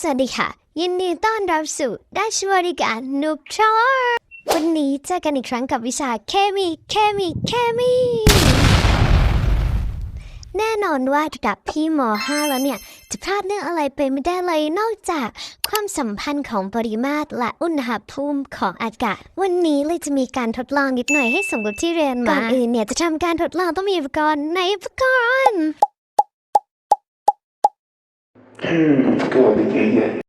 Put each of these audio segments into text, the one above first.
สวัสดีค่ะ ยินดีต้อนรับสู่ได้ชบริการนูบชอร์วันนี้เจอกันอีกครั้งกับวิชาเคมี เคมี เคมี แน่นอนว่าระดับพี่ม .5 แล้วเนี่ย จะพลาดเรื่องอะไรไปไม่ได้เลยนอกจากความสัมพันธ์ของปริมาตรและอุณหภูมิของอากาศ วันนี้เลยจะมีการทดลองนิดหน่อยให้สมกับที่เรียนมา ก่อนอื่นเนี่ยจะทำการทดลองต้องมีอุปกรณ์ในอุปกรณ์ Hmm, go again.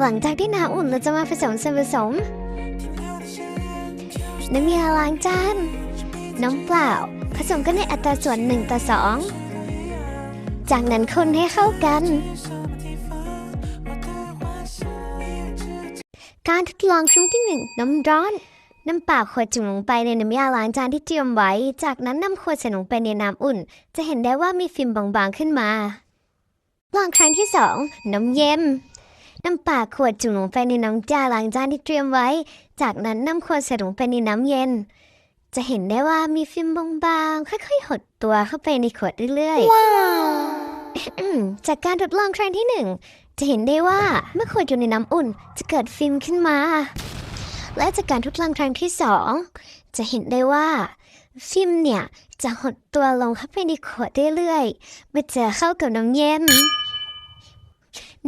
หลังจากที่น้ำอุ่นเราจะมาผสมส่วนผสม น้ำยาล้างจาน น้ำเปล่า ผสมกันในอัตราส่วน1ต่อ2 จากนั้นคนให้เข้ากัน การทดลองช่วงที่1น้ำร้อน น้ำเปล่าขวดจุ่มลงไปในน้ำยาล้างจานที่เตรียมไว้ จากนั้นนำขวดใส่ลงไปในน้ำอุ่น จะเห็นได้ว่ามีฟิล์มบางๆขึ้นมาลองครั้งที่2น้ำเย็นน้ำเปล่าขวดจุ่มลงไปในน้ำยาล้างจานที่เตรียมไว้ จากนั้นนำขวดใส่ลงไปในน้ำเย็น จะเห็นได้ว่ามีฟิล์มบางๆค่อยๆหดตัวเข้าไปในขวดเรื่อยๆว้าวจากการทดลองครั้งที่หนึ่ง จะเห็นได้ว่าเมื่อขวดอยู่ในน้ำอุ่น จะเกิดฟิล์มขึ้นมา และจากการทดลองครั้งที่สองจะเห็นได้ว่าฟิล์มเนี่ยจะหดตัวลงเข้าไปในขวดเรื่อยๆเมื่อเจอเข้ากับน้ำเย็น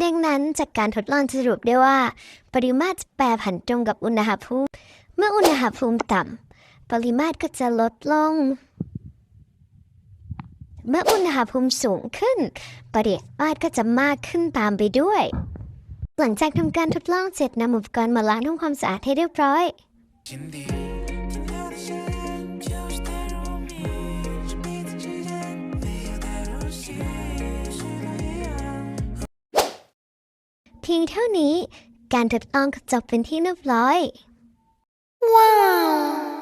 ดังนั้นจากการทดลองสรุปได้ว่า ปริมาตรจะแปรผันตรงกับอุณหภูมิ เมื่ออุณหภูมิต่ำปริมาตรก็จะลดลง เมื่ออุณหภูมิสูงขึ้น ปริมาตรก็จะมากขึ้นตามไปด้วย หลังจากทำการทดลองเสร็จนำอุปกรณ์มาล้างทำความสะอาดให้เรียบร้อย เพียงเท่านี้การทดลองก็จบเป็นที่เรียบร้อย ว้าว